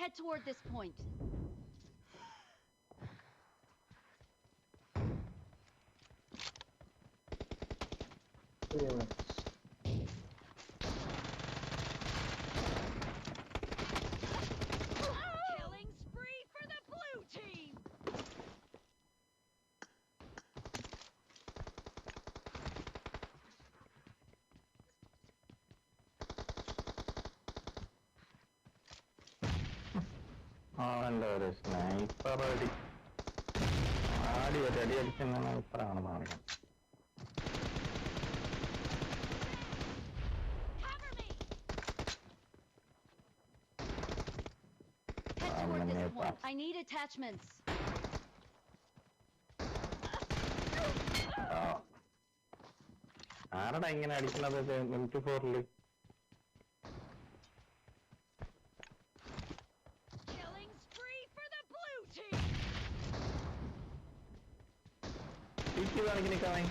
Head toward this point. ആളുണ്ടൊരു sniper അടി. ആടി ഒരു അടി അടിക്കുന്ന സ്നൈപ്പറാണ് പറഞ്ഞു I need attachments. ആരടാ ഇങ്ങനെ അടിക്കുന്നത് 24 ൽ In the lead.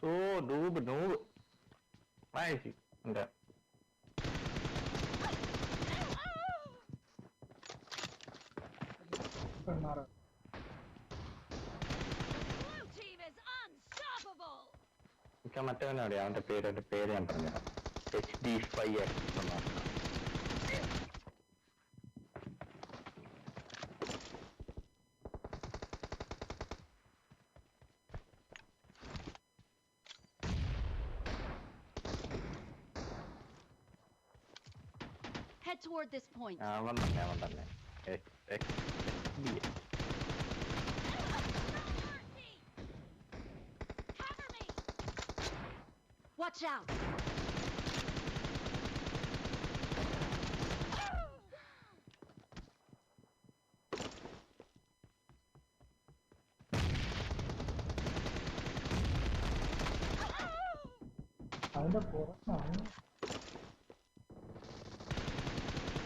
So ഡൂബ് noob വായിച്ചു എന്താ പെണ്ണാറ് എനിക്ക് മറ്റവനോടെ അവന്റെ പേര് അവന്റെ പേര് ഞാൻ പറഞ്ഞു എച്ച് ഡി ഫൈവ് എക്സ് എന്നാണ് Head toward this point. അവൻ തന്നെ അവൻ തന്നെ X X D Watch out!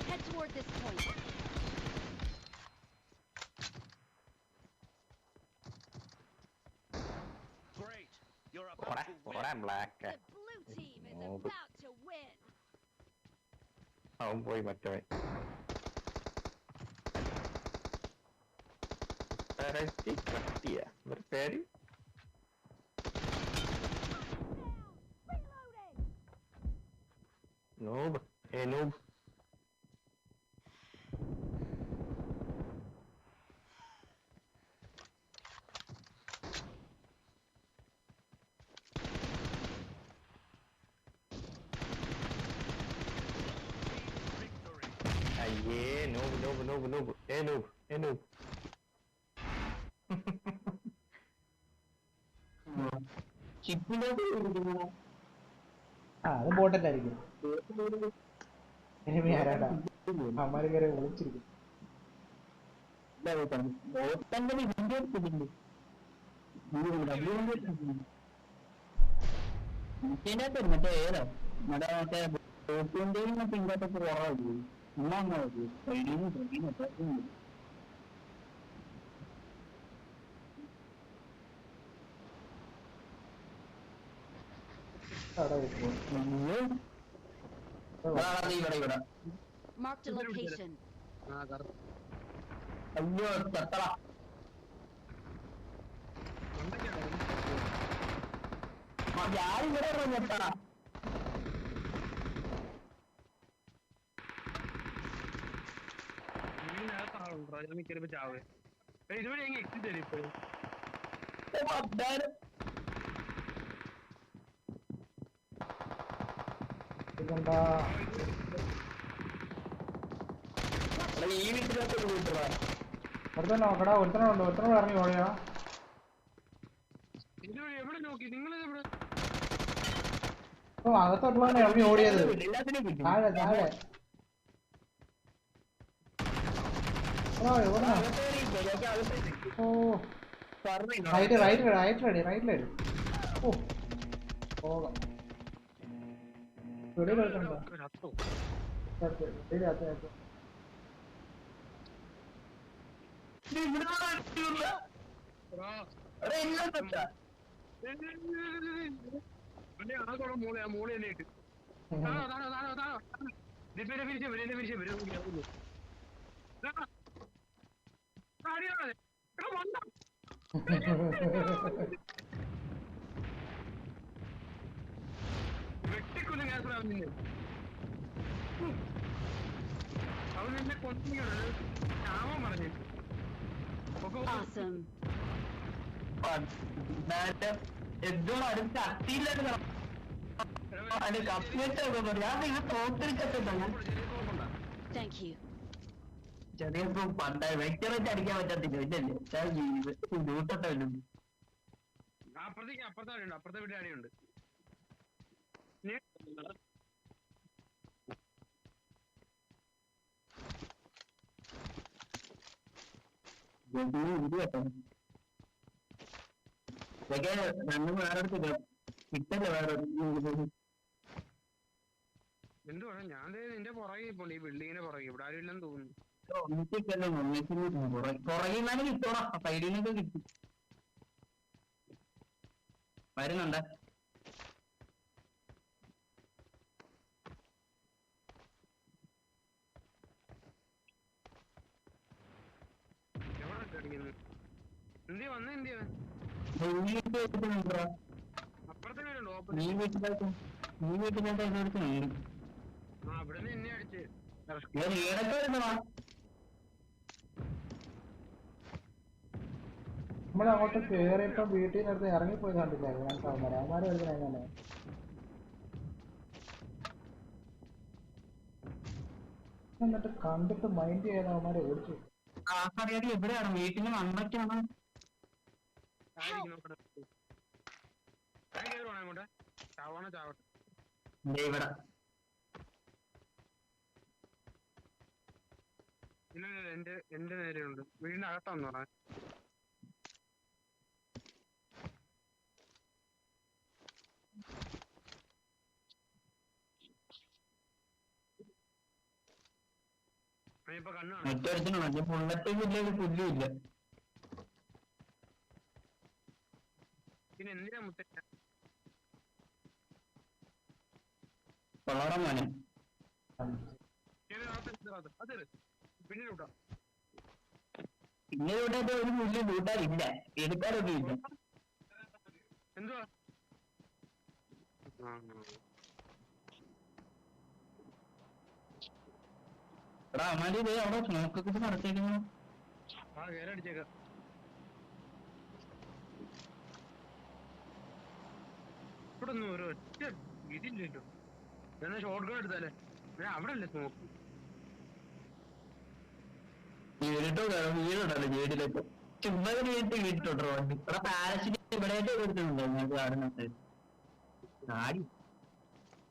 Head toward this point. Great. You're about what. What I'm black? Oh, but... About to win. Oh, worry about that. Parati Katia. Merperi? No, but hey, no. അയ്യേ noob, noob, noob, noob. ഏ noob, ഏ noob. ആ അത് ബോട്ടല്ലായിരിക്കും enemy ആരാടാ അമ്മാര് കയറി ഒളിച്ചിരിക്കും മറ്റേ ഏതാ മറ്റേ മറ്റേ ബോട്ടിന്റെയും മറ്റേ ഇങ്ങോട്ടൊക്കെ കുറവായിരുന്നു ഇന്നാ സൈഡിന്ന് സൈഡിന്ന് അറ്റാക്കും അവിടെ വെക്കും ഇവിടെ ഇവിടെ Marked a location. അയ്യോ ചത്തള ഞാൻ ഇവിടെ ആളുണ്ടോ? ഞാൻ മിക്കറിപ്പോ ചാവേ. ഏയ് എങ്ങനെ എക്സിറ്റ് തരും ഇപ്പോഴും. പത്തായിരം ഇതെന്താ? ഈ വീട്ടിലൊക്കെ ഒരു വീട്ടിലാ ഒരുത്തന്നെ നോക്കടാ ഒരുത്തനുണ്ട് ഒരുത്തനോട് ഇറങ്ങി ഓടിയാ എവിടെ നോക്കി? നിങ്ങൾ എവിടെ? ഇറങ്ങി ഓടിയത്. താഴെ താഴെ. Right right right ready right ready ഓ. പോകാം. അതെ ആകോടെ മൂളെ മൂളെ എന്നെ വരും വെട്ടിക്കൊല്ലും ക്യാൻസർ അവൻ നിന്നെ കൊന്നിയാണ് ചാവാൻ പറഞ്ഞു. എന്തോ അടുത്ത് അത്തിയില്ലാണ്ട് കപ്പിയൊക്കെ ഞാൻ ഇത് തോത്തിരിക്കത്തില്ല ഞാൻ Thank you. ചെറിയ പണ്ടായി വ്യക്തിപരമായിട്ട് അടിക്കാൻ പറ്റത്തില്ല. ഇല്ലല്ലേ ഡ്യൂട്ടല്ലോ അപ്പുറത്തേക്ക് അപ്പുറത്തെ ആടെയുണ്ട് അപ്പുറത്തെ വീട്ടിൽ ഇതൊക്കെ രണ്ടും വേറെ അടുത്ത് കിട്ടല്ലേ വേറെ എന്തുവാ? ഞാൻ നിന്റെ പുറകെ പോണ്. ഈ ബിൽഡിങ്ങിന്റെ പുറകെ. ഇവിടെ ആരും ഇല്ലെന്ന് തോന്നുന്നു. ഒന്നിച്ചല്ലേ ഒന്നിച്ച് പുറകിൽ നിന്നാലും കിട്ടോടാ സൈഡിൽ നിന്നൊക്കെ കിട്ടും. വരുന്നുണ്ട്. നീ ഓപ്പൺ നീ വീട്ടിലോട്ട് എതിർക്കുന്നുണ്ട് ആ ഇവിടെ നിന്ന് എന്നെ അടിച്ച് ഏതൊക്കെ വരുന്നതാ നമ്മൾ അങ്ങോട്ട് കേറിയപ്പോ വീട്ടിൽ നിന്ന് എടുത്ത് ഇറങ്ങിപ്പോയി കണ്ടില്ലായിരുന്നു. ഞാൻ സൗന്ദര്യം അവന്മാരെ എടുക്കുന്ന എങ്ങനെ എന്നിട്ട് കണ്ടിട്ട് മൈൻഡ് ചെയ്യാതെ അവന്മാരെ ഓടിച്ചു. എവിടെയാണ്? വീട്ടിന് ഇവിടെ. ഇല്ല, എന്റെ നേരെയുണ്ട്. വീടിന്റെ അകത്താന്ന് പറഞ്ഞ. കണ്ണാണ് ഒറ്റ ബുള്ളറ്റും ഇല്ല ഒരു പുല്ലും ഇല്ല. പിന്നെ എന്തിനാ മുത്തച്ഛ കൊള്ളാടം മോനെ. അത് പിന്നീട് വിട്ടോ പിന്നെ ഇപ്പൊ ഒരു പുല്ല് കൂട്ടാനില്ല എടുക്കാനൊക്കെ ഇല്ല. എന്തുവാ? എടാ അമ്മാരി ഇതേ അവിടെ സ്മോക്കൊക്കെ നടത്തിയിരിക്കുന്നു ആ കേരടിച്ചേക്കാം ഇവിടെ ഒന്നും ഒരു ഒറ്റ ഇതില്ലല്ലോ. ഞാൻ ഷോർട്ട് ഗൺ എടുത്താലേ? ഞാൻ അവിടെ അല്ലേ സ്മോക്ക് വീടിട്ടോ വീടുണ്ടല്ലോ വീടിലൊക്കെ ചുമ്മാ ഒരു വീട്ടിൽ വീട്ടിട്ടുണ്ടോ വണ്ടി ഇവിടെ പാരസിറ്റ് ഇവിടെയൊക്കെ കൊടുത്തിട്ടുണ്ടോ? നിങ്ങൾക്ക് കാണുന്നത്. ആടി.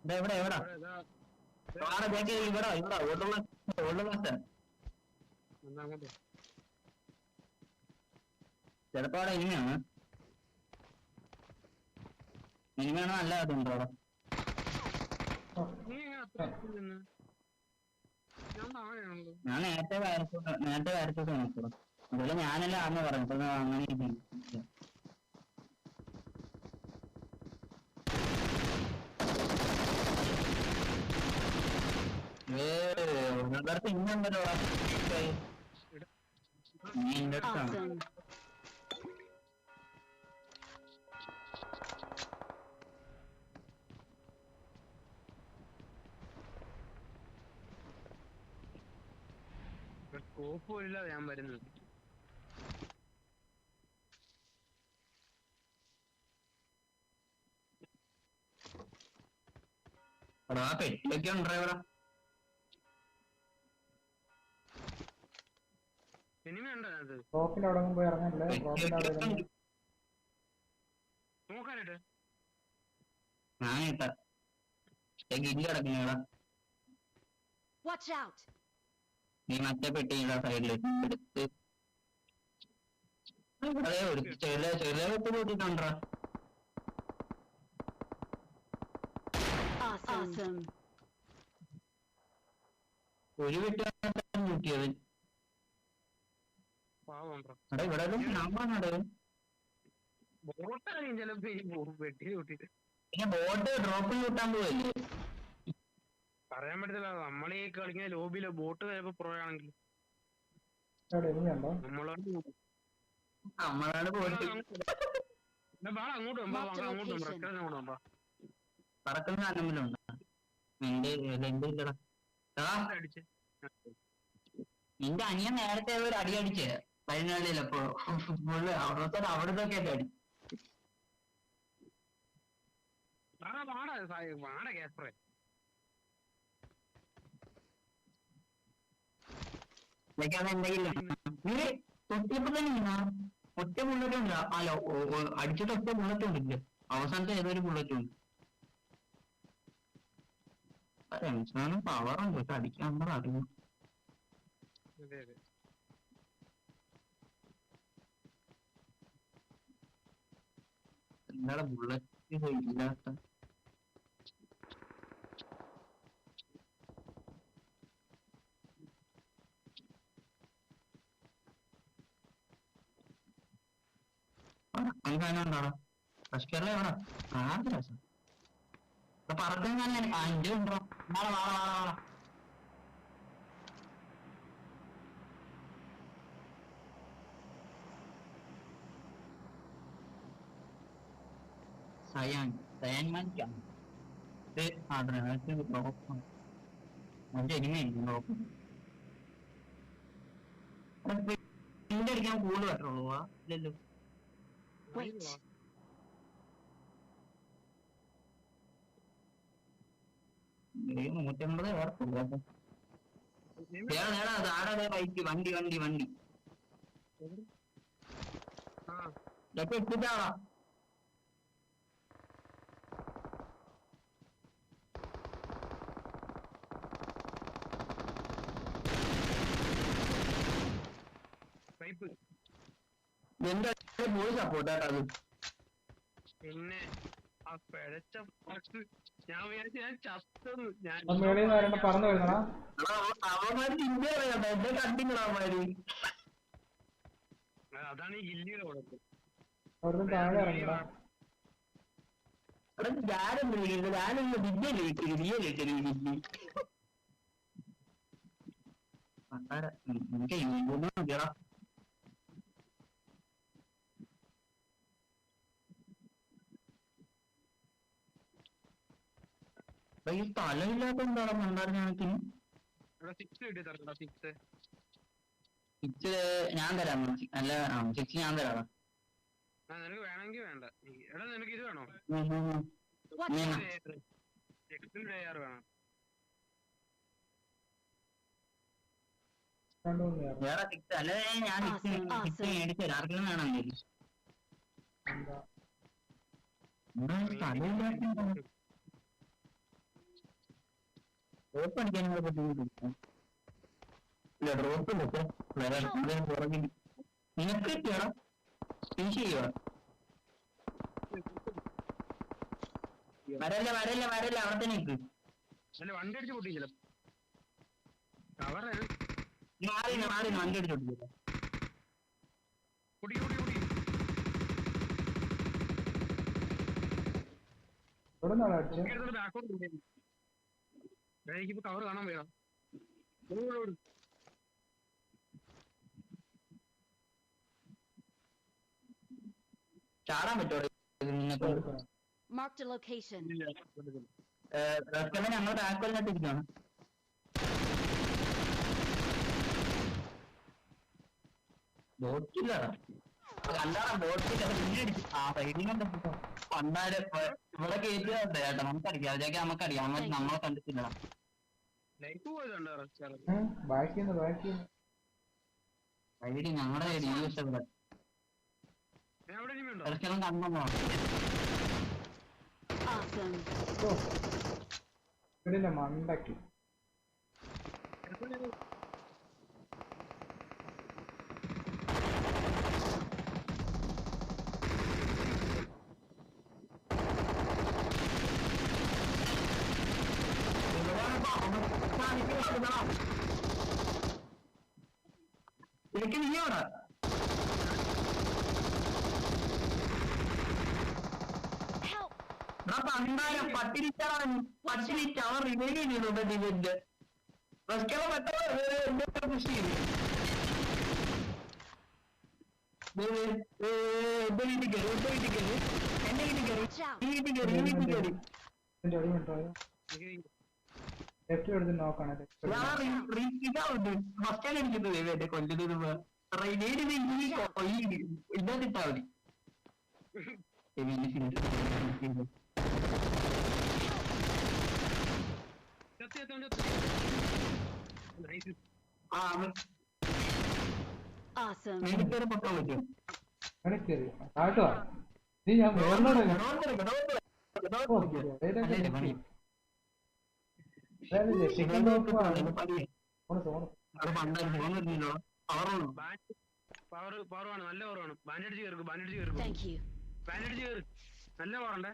ഇവിടെ എവിടെ? എവിടെ ഇവിടെ ഇതാ ആടെ ഇതൊക്കെ ഇവിടെ ഇവിടെ ഓടുള്ള ഓടുള്ള ചിലപ്പോ അവിടെ ഇനിയാണ് ഇനിയാണോ നല്ല അതുണ്ടോ അവിടെ? ഞാൻ നേരത്തെ വരച്ചോട്ട് നേരത്തെ വരച്ചോട്ട് നോക്കണം അതുപോലെ ഞാനല്ല ആന്ന് പറഞ്ഞു അങ്ങനെ സ്കോപ്പ് പോലില്ല ഞാൻ വരുന്നത് ആ പെട്ടിയൊക്കെ ഉണ്ട് ഡ്രൈവറാ സിനിമ ഉണ്ടോ അതിനകത്ത്? റോപ്പിന്റെ അവിടെ പോയി ഇറങ്ങാനില്ല? റോപ്പിന്റെ അവിടെ പെട്ടിയൊക്കെ ഉണ്ട്. ഇരുന്ന് നോക്കാനായിട്ട് ഞാൻ ഇട്ട ഗില്ലി കിടക്കുന്നേടാ Watch out! നീ മറ്റേ പെട്ടിയുടെ സൈഡിൽ എടുത്ത്. അതെ ഒരു ചെറിയ ചെറിയ വെട്ട് കൂട്ടിട്ടുണ്ടോ Awesome. ഒരു വെട്ട് കൂട്ടിയത് പാവം ബ്രോ. ചിലപ്പോ ഈ വെട്ടി കൂട്ടിട്ട് ബോട്ട് ഡ്രോപ്പിൽ കൂട്ടാൻ പോവല്ലേ പറയാൻ പറ്റത്തില്ല. നമ്മൾ ഈ കളിക്കുന്ന ലോബിയിലെ ബോട്ട് ചിലപ്പോ പ്രോ ആണെങ്കിൽ നമ്മളാണ് അങ്ങോട്ട് പറക്കുന്ന നിന്റെ അനിയൻ നേരത്തെ ഒരു അടി അടിച്ചേ. പതിനാലിലപ്പോ ഫുള്ള് അവിടുത്തെ അവിടുത്തെ അടി. ഒറ്റ ബുള്ളറ്റ് ഉണ്ട് അല്ല അടിച്ചിട്ട് ഒറ്റ ബുള്ളറ്റ് ഉണ്ട് അവസാനത്തെ ഏതൊരു ബുള്ളറ്റ് ഉണ്ട് പവർ ഉണ്ട്. അടിക്കാൻ അറിയും എന്താണ് ബുള്ളറ്റ് ഇല്ലാത്ത അങ്ങനെയുണ്ടോ ഫസ്റ്റ് എവിടെ ആദ്യ രസം പറക്കുന്ന തന്നെ ഇന്റെ ഉണ്ടോ? നാളെ വാള വാള സയാൻ സയാൻ മാനിക്കാം ഇത് അതിനകത്ത് ബ്ലോക്ക് അതിന്റെ എങ്ങനെയുണ്ട് ബ്ലോക്ക് ഇതിന്റെ അടിക്കാൻ കൂടുതൽ പറ്റുള്ളൂ ഇല്ലല്ലോ നൂറ്റമ്പത് താഴെ ബൈക്ക് വണ്ടി വണ്ടി വണ്ടി എത്തിട്ടാളാ പൈപ്പ് എന്റെ പോയി സപ്പോർട്ട് ആട്ടോ അത്. പിന്നെ ആ പിഴച്ച പാട്ട് ഞാൻ വിചാരിച്ചു ഞാൻ ചത്തെന്ന് ഞാൻ മേളിൽ നിന്ന് പറന്നു വരുന്നടാ അവന്മാര് ഇന്ത്യ അറിയണ്ട എന്റെ കണ്ടിങ്ങളാ അവന്മാര്. അതാണ് ഈ ഗില്ലിയുടെ കുഴപ്പം അവിടുന്ന് താഴെ ഇറങ്ങിടാ അവിടെ ഞാനും വിളിക്കുന്നത് ഞാനൊന്ന് വിദ്യല്ലേ കിട്ടി റിയൽ കിട്ടി വിദ്യ എനിക്ക് ഇതൊന്നും നോക്കിയടാ അപ്പൊ ഈ സ്ഥലമില്ലാത്ത എന്താണ് മണ്ടാർ ഞങ്ങൾക്ക് ഇവിടെ സിക്സ് ഞാൻ തരാം അല്ല സിക്സ് ഞാൻ തരാം. ആ നിനക്ക് വേണമെങ്കിൽ വേണ്ട. എടാ നിനക്ക് ഇത് വേണോ? വേറെ സിക്സ് അല്ല ഞാൻ സിക്സ് സിക്സ്. മേടിച്ചു വേണം എന്താ ഇവിടെ സ്ഥലമില്ലാത്ത ഡ്രോപ്പ് അടിക്കാൻ ബുദ്ധിമുട്ടില്ല ഇല്ല ഡ്രോപ്പ് ഇല്ല വേറെ പുറകിൽ നിനക്ക് ഫിനിഷ് ചെയ്യുക വരല്ല വരല്ല വരല്ല. അവിടെ തന്നെ നിൽക്ക് അല്ല വണ്ടി അടിച്ച് പൊട്ടിച്ചില്ല. കവറ് മാറി മാറി വണ്ടി അടിച്ച് പൊടി പൊടി പൊടി ഇവിടെ നിന്നാണ് അടിച്ചത് എനിക്കിപ്പോ കവർ കാണാൻ വയ്യ. ചാടാൻ പറ്റുമോ? നിങ്ങൾക്ക് a location. റെസ്റ്റോറന്റ് ഞങ്ങൾ ബാക്ക് വന്നിട്ട് ഇരിക്കുകയാണ് ബോട്ടില്ലടാ പണ്ടാര് ഇവിടെ കയറ്റിയതല്ലേ ചേട്ടാ നമുക്കറിയാം. അതിലേക്ക് നമുക്കറിയാം. നമ്മൾ നമ്മളെ കണ്ടിട്ടില്ല. ഞങ്ങളുടെ ഈ ഇവിടെ കുറച്ചെല്ലാം കണ്ടോ Awesome. ഓ വീടിന്റെ മണ്ടയ്ക്ക് എനിക്ക് നീ അവിടെ Help! എടാ പണ്ടാരം പട്ടിരിച്ചാണ് പട്ടിരിച്ച് അവൻ റിവൈവ് ചെയ്തിട്ടുണ്ട് ഡിവെന്റ് റെസ്റ്റുള്ള പെട്ടെന്ന് പുഷ് ചെയ്തു എന്റെ വീട്ടിൽ കയറി എന്റെ വീട്ടിൽ കയറി എന്റെ വീട്ടിൽ കയറി ലെഫ്റ്റ് എടുത്ത് നോക്കാണ് ഞാൻ ഫസ്റ്റ് എന്റെ ഇതാ മതി. പവറാണോ പവർ പവറാണ് നല്ല പവറാണ് ബാൻഡേജ് കയറും ബാൻഡേജ് കയറും. ബാൻഡേജ് കയറി നല്ല പവറുണ്ടേ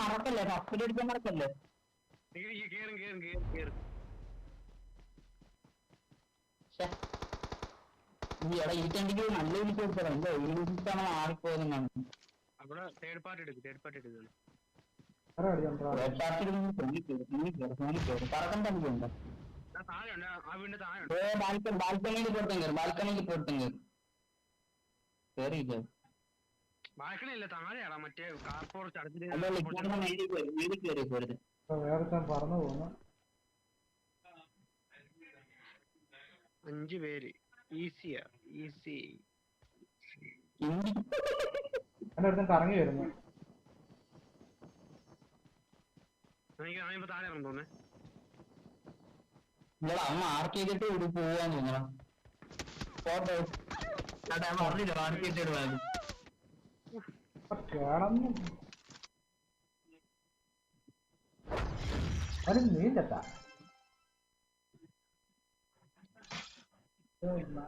മറക്കല്ലേ? ഫസ്റ്റ് അടിക്കാൻ മറക്കല്ലേ? കേറും കേറും കേറും കേറും. എടാ ഈ ടെൻഡിക്ക് നല്ല വിളിച്ച് കൊടുത്തതാ എന്തോ യൂണിഫിറ്റാണ് മാറിപ്പോയതെന്നാണ്. അവിടെ തേർഡ് പാർട്ടി എടുക്കും തേർഡ് പാർട്ടി എടുക്കുന്നു പറക്കം ബാൽക്കണിയിൽ കയറും കയറും കേറിയില്ല? താഴെയാടാ മറ്റേ അഞ്ചു പേര്. ഈസിയാ ഈസി. എന്റെ അടുത്ത് കറങ്ങി വരുന്നു. എനിക്ക് ഞാനിപ്പോ താഴെ ഇറങ്ങും തോന്നേ ഇവിടെ അവൻ മാർക്ക് ചെയ്തിട്ട് ഇവിടെ പോവാന്ന് തോന്നണം ഫോട്ടോ ചേട്ടാ ഞാൻ പറഞ്ഞില്ല മാർക്ക് ചെയ്തിട്ട് ഇടുവായിരുന്നു അപ്പൊ കിടന്നു Mm-hmm.